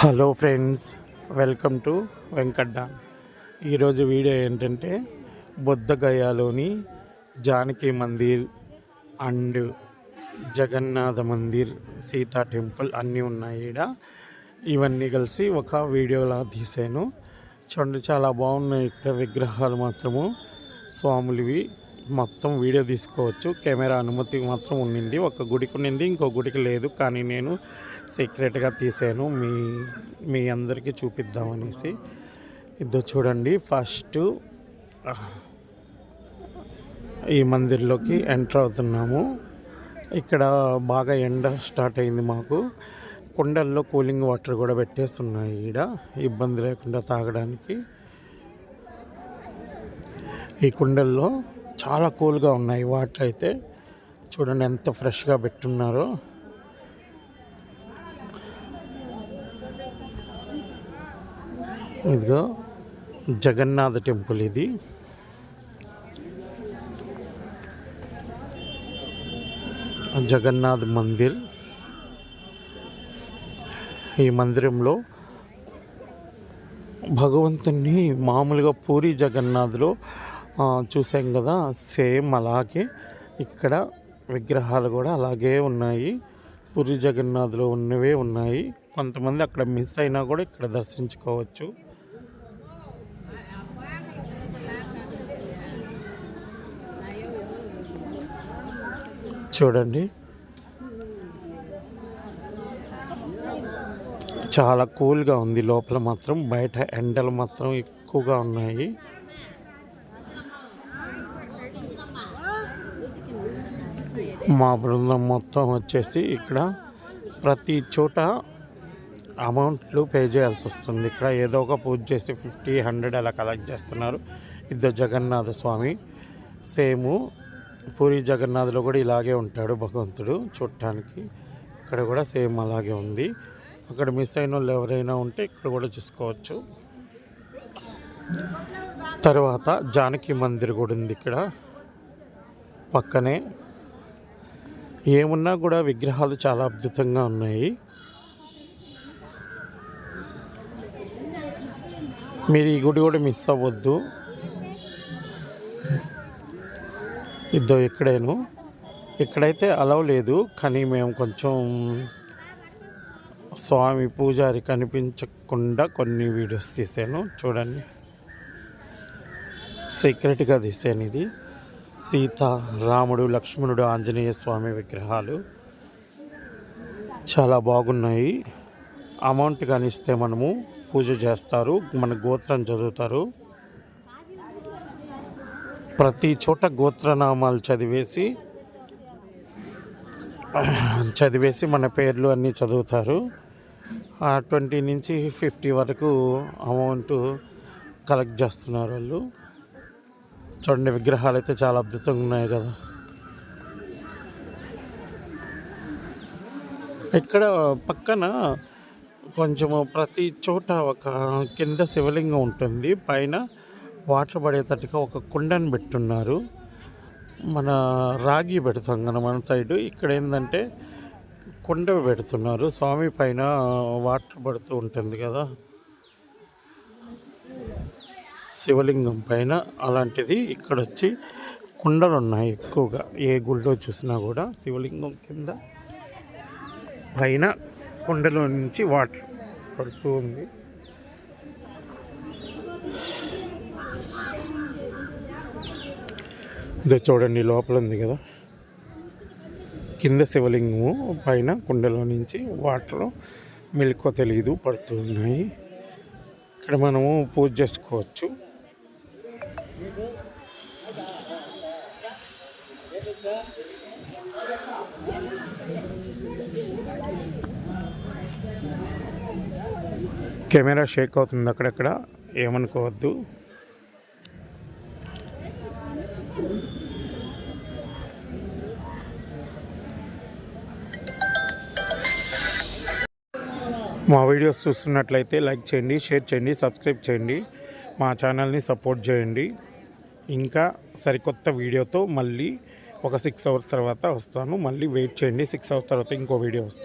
Hello friends welcome to వెంకడ్డ ఈరోజు video ఏంటంటే బుద్ధగయాలోని జానకి మందిర్ అండ్ జగన్నాథ మందిర్ సీతా టెంపుల్ అన్నీ ఉన్నాయి ఈడ. ఇవన్నీ కలిసి ఒక వీడియోలా తీసాను చూడండి చాలా బాగున్నాయి ఇక్కడ విగ్రహాలు మాత్రము. స్వాములవి మొత్తం వీడియో తీసుకోవచ్చు. కెమెరా అనుమతి మాత్రం ఉండింది ఒక గుడికి ఉండింది ఇంకో గుడికి లేదు. కానీ నేను సీక్రెట్గా తీసాను మీ మీ అందరికీ చూపిద్దామనేసి ఇదో చూడండి ఫస్ట్ ఈ మందిర్లోకి ఎంటర్ అవుతున్నాము. ఇక్కడ బాగా ఎండ స్టార్ట్ అయింది మాకు. కుండల్లో కూలింగ్ వాటర్ కూడా పెట్టేస్తున్నాయి ఈడ. ఇబ్బంది లేకుండా తాగడానికి. ఈ కుండల్లో చాలా కూల్గా ఉన్నాయి. వాటర్ అయితే చూడండి ఎంత ఫ్రెష్గా పెట్టున్నారో. ఇదిగో జగన్నాథ టెంపుల్ ఇది. జగన్నాథ్ మందిర్. ఈ మందిరంలో భగవంతుణ్ణి మామూలుగా పూరి జగన్నాథ్లో చూసాం కదా సేమ్ అలాగే ఇక్కడ విగ్రహాలు కూడా అలాగే ఉన్నాయి. పూరి జగన్నాథ్లో ఉన్నవే ఉన్నాయి. కొంతమంది అక్కడ మిస్ అయినా కూడా ఇక్కడ దర్శించుకోవచ్చు. చూడండి. చాలా కూల్గా ఉంది లోపల మాత్రం. బయట ఎండలు మాత్రం ఎక్కువగా ఉన్నాయి. మా బృందం మొత్తం వచ్చేసి ఇక్కడ ప్రతి చోట అమౌంట్లు పే చేయాల్సి వస్తుంది. ఇక్కడ ఏదో ఒక పూజ చేసి ఫిఫ్టీ హండ్రెడ్ అలా కలెక్ట్ చేస్తున్నారు. ఇద్దరు జగన్నాథ స్వామి సేము పూరి జగన్నాథ్లో కూడా ఇలాగే ఉంటాడు భగవంతుడు చూడటానికి. ఇక్కడ కూడా సేమ్ అలాగే ఉంది. అక్కడ మిస్ అయిన వాళ్ళు ఎవరైనా ఉంటే ఇక్కడ కూడా చూసుకోవచ్చు. తర్వాత జానకి మందిర్ కూడా ఉంది ఇక్కడ పక్కనే. ఏమున్నా కూడా విగ్రహాలు చాలా అద్భుతంగా ఉన్నాయి. మీరు ఈ గుడి కూడా మిస్ అవ్వద్దు. ఇద్దో ఇక్కడేను. ఇక్కడైతే అలవ్ లేదు కానీ మేము కొంచెం స్వామి పూజారి కనిపించకుండా కొన్ని వీడియోస్ తీసాను. చూడండి. సీక్రెట్గా తీసాను ఇది. సీత రాముడు లక్ష్మణుడు ఆంజనేయ స్వామి విగ్రహాలు చాలా బాగున్నాయి. అమౌంట్ కానీ ఇస్తే మనము పూజ చేస్తారు మన గోత్రం చదువుతారు. ప్రతి చోట గోత్రనామాలు చదివేసి చదివేసి మన పేర్లు అన్నీ చదువుతారు. ట్వంటీ నుంచి ఫిఫ్టీ వరకు అమౌంట్ కలెక్ట్ చేస్తున్నారు వాళ్ళు. చూడండి విగ్రహాలు అయితే చాలా అద్భుతంగా ఉన్నాయి కదా. ఇక్కడ పక్కన కొంచెము ప్రతి చోట ఒక కింద శివలింగం ఉంటుంది. పైన వాటర్ పడేటట్టుగా ఒక కుండని పెట్టున్నారు. మన రాగి పెడతాం కదా మన సైడు. ఇక్కడ ఏంటంటే కుండ పెడుతున్నారు. స్వామి పైన వాటర్ పడుతూ ఉంటుంది కదా. శివలింగం పైన అలాంటిది ఇక్కడ వచ్చి కుండలు ఉన్నాయి ఎక్కువగా. ఏ గుళ్ళో చూసినా కూడా శివలింగం కింద పైన కుండలో నుంచి వాటర్ పడుతూ ఉంది. ఇదో చూడండి లోపల ఉంది కదా. కింద శివలింగము పైన కుండలో నుంచి వాటర్ మెలకువ తెలియదు పడుతున్నాయి ఇక్కడ మనము పూజ చేసుకోవచ్చు. కెమెరా షేక్ అవుతుంది అక్కడక్కడ ఏమనుకోవద్దు. మా వీడియోస్ చూస్తున్నట్లయితే లైక్ చేయండి షేర్ చేయండి సబ్స్క్రైబ్ చేయండి. మా ఛానల్ని సపోర్ట్ చేయండి. ఇంకా సరికొత్త వీడియోతో మళ్ళీ ఒక సిక్స్ అవర్స్ తర్వాత వస్తాను. మళ్ళీ వెయిట్ చేయండి. సిక్స్ అవర్స్ తర్వాత ఇంకో వీడియో వస్తుంది.